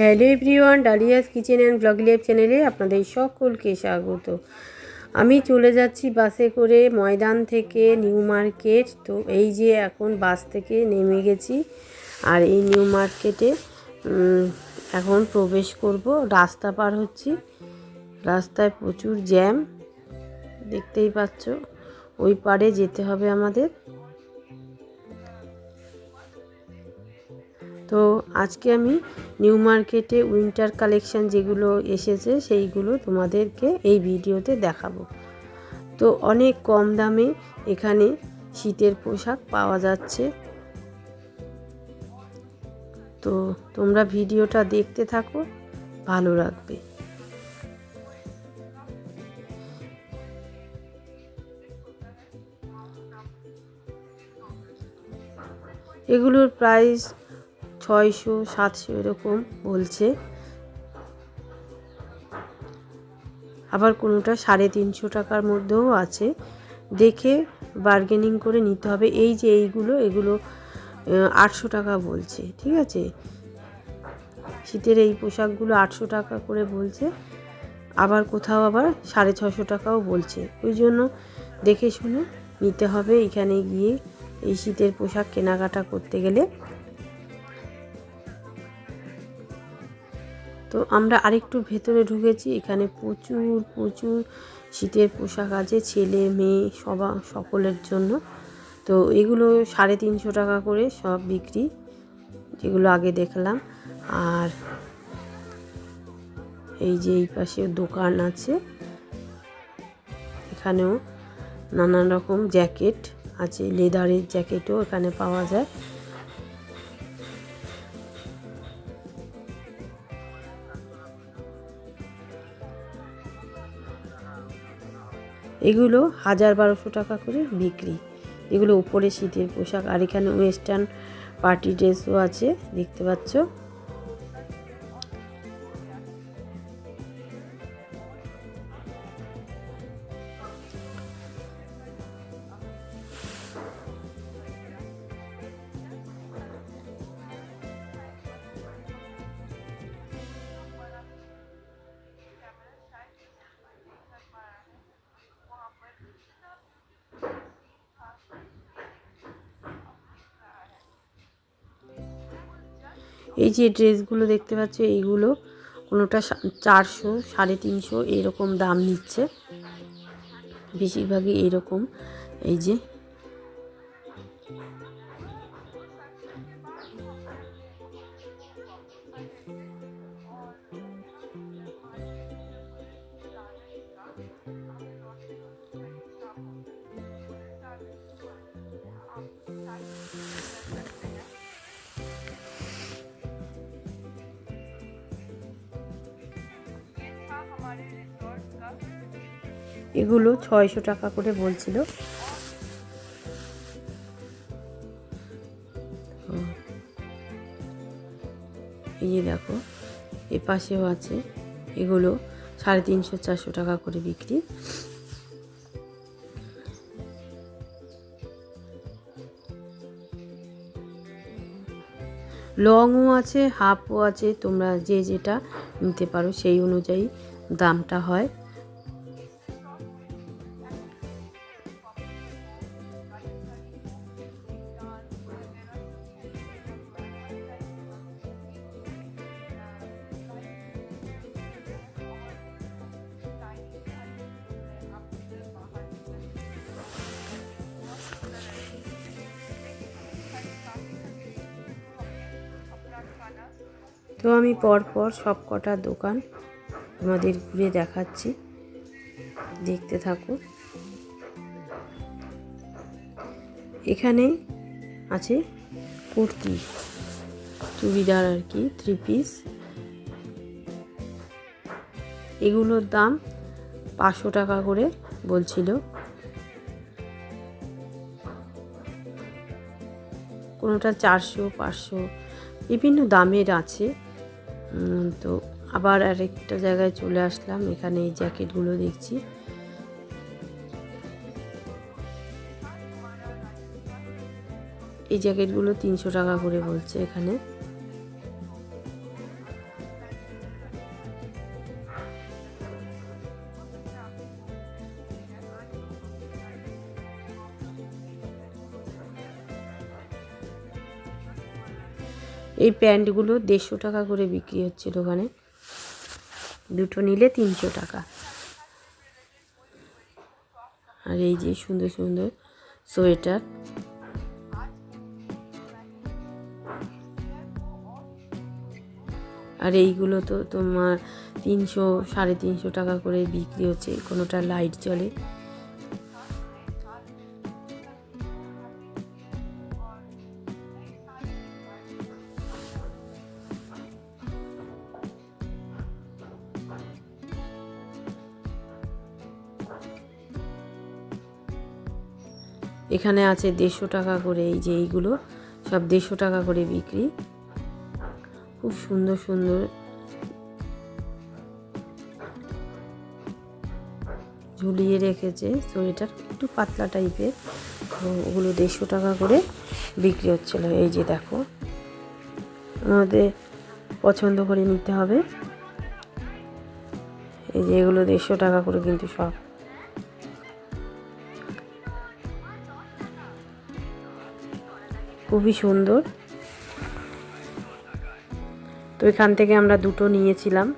Hello everyone, Dalia's kitchen and blog live চ্যানেলে আপনাদের সকলকে স্বাগত। আমি চলে যাচ্ছি বাসে করে ময়দান থেকে নিউ মার্কেট। তো এই যে এখন বাস থেকে নেমে গেছি আর এই নিউ মার্কেটে এখন প্রবেশ করব। রাস্তা পার হচ্ছি। রাস্তায় প্রচুর জ্যাম, দেখতেই পাচ্ছ। ওই পারে যেতে হবে আমাদের। তো আজকে আমি নিউ মার্কেটে উইন্টার কালেকশান যেগুলো এসেছে সেইগুলো তোমাদেরকে এই ভিডিওতে দেখাবো। তো অনেক কম দামে এখানে শীতের পোশাক পাওয়া যাচ্ছে। তো তোমরা ভিডিওটা দেখতে থাকো, ভালো লাগবে। এগুলোর প্রাইস ছয়শো, সাতশো এরকম বলছে। আবার কোনোটা সাড়ে তিনশো টাকার মধ্যেও আছে। দেখে বার্গেনিং করে নিতে হবে। এই যে এইগুলো, এগুলো আটশো টাকা বলছে, ঠিক আছে? শীতের এই পোশাকগুলো আটশো টাকা করে বলছে। আবার কোথাও আবার সাড়ে ছশো টাকাও বলছে। ওই জন্য দেখে শুনে নিতে হবে এখানে গিয়ে এই শীতের পোশাক কেনাকাটা করতে গেলে। তো আমরা আরেকটু ভেতরে ঢুকেছি, এখানে প্রচুর প্রচুর শীতের পোশাক আছে, ছেলে, মেয়ে, সবা, সকলের জন্য। তো এগুলো সাড়ে তিনশো টাকা করে সব বিক্রি, যেগুলো আগে দেখলাম। আর এই যে এই পাশে দোকান আছে, এখানেও নানান রকম জ্যাকেট আছে, লেদারের জ্যাকেটও এখানে পাওয়া যায়। এগুলো হাজার বারোশো টাকা করে বিক্রি। এগুলো উপরে শীতের পোশাক, আর এখানে ওয়েস্টার্ন পার্টি ড্রেসও আছে, দেখতে পাচ্ছ? এই যে ড্রেসগুলো দেখতে পাচ্ছ, এইগুলো কোনোটা চারশো, সাড়ে তিনশো এরকম দাম নিচ্ছে। বেশিরভাগই এরকম। এই যে এগুলো ছয়শো টাকা করে বলছিল। এই যে দেখো, এ পাশেও আছে, এগুলো সাড়ে তিনশো, চারশো টাকা করে বিক্রি। লংও আছে, হাফও আছে, তোমরা যে যেটা নিতে পারো সেই অনুযায়ী দামটা হয়। তো আমি পরপর সব কটা দোকান তোমাদের ঘুরে দেখাচ্ছি। দেখতে থাকো। এখানে আছে কুর্তি, চুড়িদার আর কি থ্রি পিস এগুলোর দাম পাঁচশো টাকা করে বলছিল। কোনোটা চারশো, পাঁচশো, বিভিন্ন দামের আছে। তো আবার আরেকটা জায়গায় চলে আসলাম, এখানে এই জ্যাকেটগুলো দেখছি। এই জ্যাকেটগুলো তিনশো টাকা করে বলছে এখানে। এই প্যান্টগুলো দেড়শো টাকা করে বিক্রি হচ্ছে দোকানে। দুটো নিলে তিনশো টাকা। আর এই যে সুন্দর সুন্দর সোয়েটার। আর এইগুলো তো তোমার তিনশো, সাড়ে তিনশো টাকা করে বিক্রি হচ্ছে, কোনোটা লাইট জ্বলে এখানে আছে দেড়শো টাকা করে এই যে এইগুলো, সব দেড়শো টাকা করে বিক্রি। খুব সুন্দর সুন্দর। ঝুলিয়ে রেখেছে সোয়েটার একটু পাতলা টাইপের। ওগুলো দেড়শো টাকা করে বিক্রি হচ্ছিল। এই যে দেখো, আমাদের পছন্দ করে নিতে হবে। এই যে এগুলো দেড়শো টাকা করে কিন্তু সব। খুবই সুন্দর। তো এখান থেকে আমরা দুটো নিয়েছিলাম।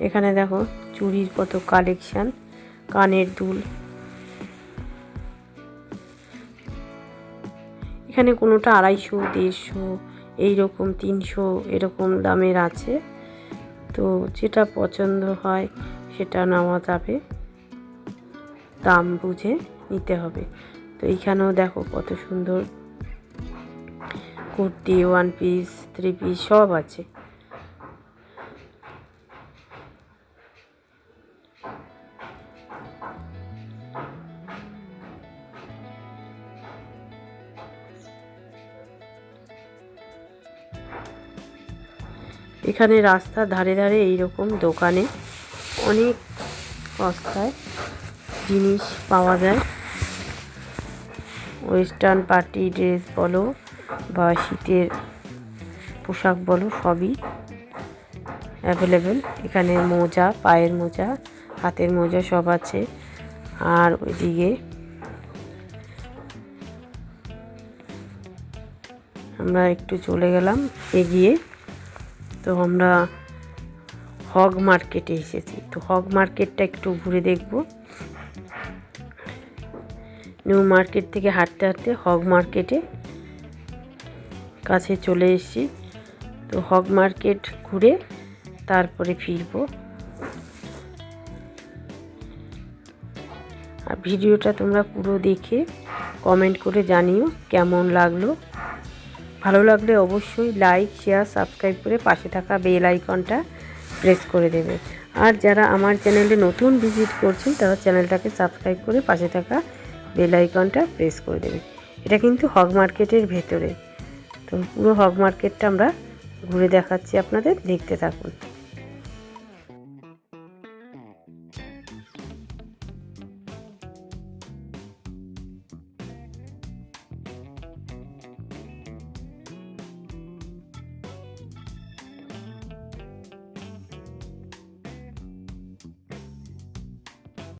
এখানে দেখো চুড়ির কত কালেকশান কানের দুল। এখানে কোনোটা আড়াইশো, দেড়শো, এইরকম তিনশো এরকম দামের আছে। তো যেটা পছন্দ হয় সেটা নেওয়া যাবে। দাম বুঝে নিতে হবে। তো এইখানেও দেখো কত সুন্দর kurti one piece three piece সব আছে। এখানে রাস্তার ধারে ধারে এইরকম দোকানে অনেক সস্তায় জিনিস পাওয়া যায়। ওয়েস্টার্ন পার্টি ড্রেস বলো বা শীতের পোশাক বলো সবই অ্যাভেলেবেল। এখানে মোজা, পায়ের মোজা, হাতের মোজা সব আছে। আর ওইদিকে আমরা একটু চলে গেলাম, এগিয়ে তো আমরা হগ মার্কেটে এসেছি। তো হগ মার্কেটটা একটু ঘুরে দেখব। নিউ মার্কেট থেকে হাঁটতে হাঁটতে হগ মার্কেটে কাছে চলে এসেছি। তো হগ মার্কেট ঘুরে তারপরে ফিরব। আর ভিডিওটা তোমরা পুরো দেখে কমেন্ট করে জানিও কেমন লাগল। ভালো লাগলে অবশ্যই লাইক শেয়ার সাবস্ক্রাইব করে পাশে থাকা বেল আইকনটা প্রেস করে দেবে। আর যারা আমার চ্যানেলে নতুন ভিজিট করছেন, তারা চ্যানেলটাকে সাবস্ক্রাইব করে পাশে থাকা বেল আইকনটা প্রেস করে দেবে। এটা কিন্তু হক মার্কেটের ভেতরে। তো পুরো হক মার্কেটটা আমরা ঘুরে দেখাচ্ছি আপনাদের, দেখতে থাকুন।